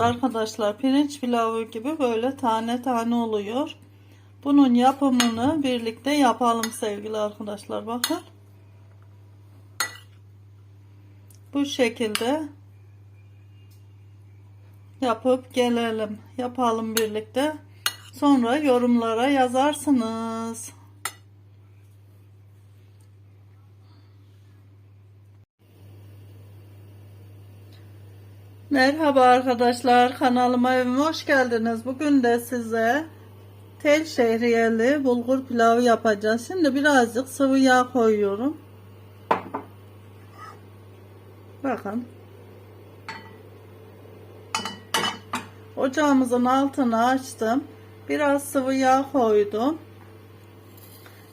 Arkadaşlar pirinç pilavı gibi böyle tane tane oluyor. Bunun yapımını birlikte yapalım sevgili arkadaşlar. Bakın. Bu şekilde yapıp gelelim. Yapalım birlikte. Sonra yorumlara yazarsınız. Merhaba arkadaşlar kanalıma evime hoş geldiniz. Bugün de size tel şehriyeli bulgur pilavı yapacağız. Şimdi birazcık sıvı yağ koyuyorum. Bakın. Ocağımızın altını açtım. Biraz sıvı yağ koydum.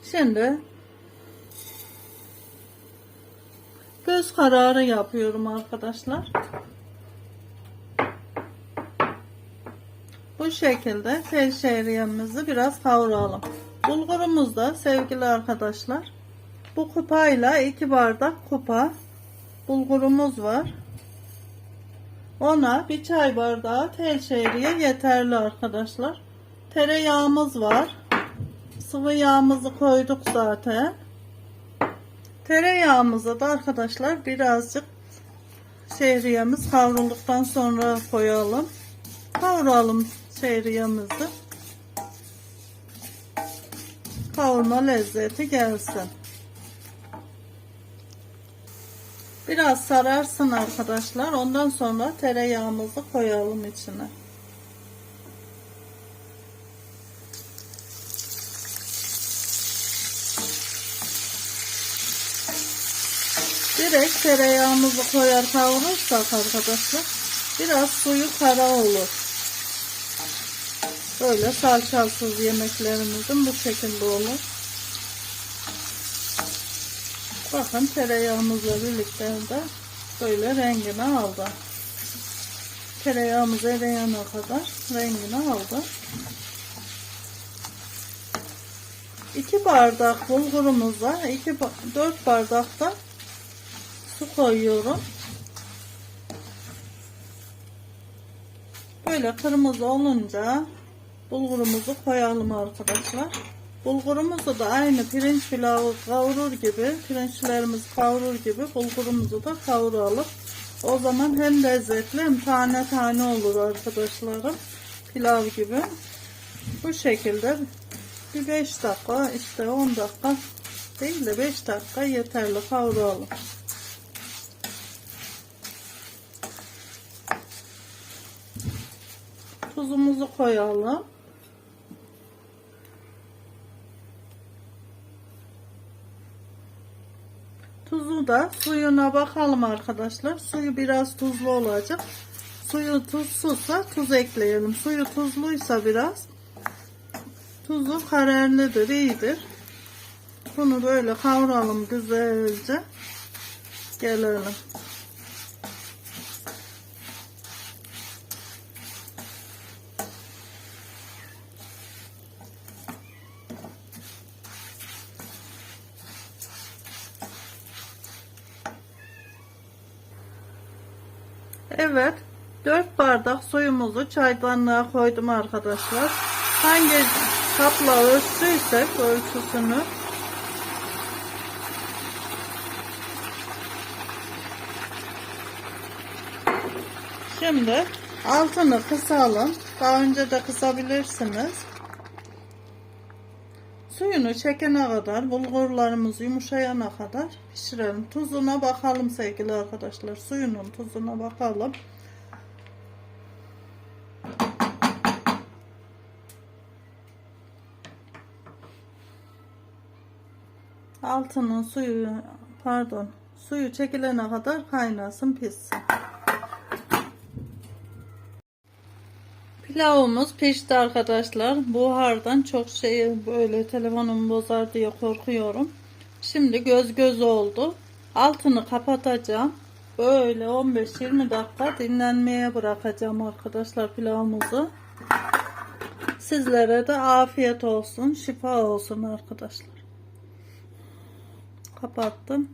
Şimdi göz kararı yapıyorum arkadaşlar. Bu şekilde tel şehriyemizi biraz kavuralım. Bulgurumuz da sevgili arkadaşlar. Bu kupayla iki bardak kupa bulgurumuz var. Ona bir çay bardağı tel şehriye yeterli arkadaşlar. Tereyağımız var. Sıvı yağımızı koyduk zaten. Tereyağımızı da arkadaşlar birazcık şehriyemiz kavrulduktan sonra koyalım. Kavuralım şehriyemizi. Kavurma lezzeti gelsin. Biraz sararsın arkadaşlar. Ondan sonra tereyağımızı koyalım içine. Direkt tereyağımızı koyar kavurursak arkadaşlar biraz suyu kara olur. Böyle salçasız yemeklerimizin bu şekilde olur. Bakın tereyağımızla birlikte de böyle rengini aldı. Tereyağımız eriyene kadar rengini aldı. 2 bardak bulgurumuza 2 4 bardak da su koyuyorum. Böyle kırmızı olunca bulgurumuzu koyalım arkadaşlar. Bulgurumuzu da aynı pirinç pilavı kavurur gibi, pirinçlerimiz kavurur gibi bulgurumuzu da kavuralım. O zaman hem lezzetli hem tane tane olur arkadaşlarım. Pilav gibi. Bu şekilde bir 5 dakika işte 10 dakika değil de 5 dakika yeterli kavuralım. Tuzumuzu koyalım. Tuzu da suyuna bakalım arkadaşlar. Suyu biraz tuzlu olacak. Suyu tuzsuzsa tuz ekleyelim. Suyu tuzluysa biraz tuzu kararlıdır, iyidir. Bunu böyle kavuralım güzelce. Gelelim. Evet. 4 bardak suyumuzu çaydanlığa koydum arkadaşlar. Hangi kapla ölçtüysek ölçüsünü Şimdi altını kısalım. Daha önce de kısabilirsiniz. Suyunu çekene kadar, bulgurlarımız yumuşayana kadar pişirelim. Tuzuna bakalım sevgili arkadaşlar. Suyunun tuzuna bakalım. Altının suyu, pardon, suyu çekilene kadar kaynasın, pişsin. Pilavımız pişti arkadaşlar. Buhardan çok şey böyle telefonumu bozar diye korkuyorum. Şimdi göz göz oldu. Altını kapatacağım. Böyle 15-20 dakika dinlenmeye bırakacağım arkadaşlar pilavımızı. Sizlere de afiyet olsun, şifa olsun arkadaşlar. Kapattım.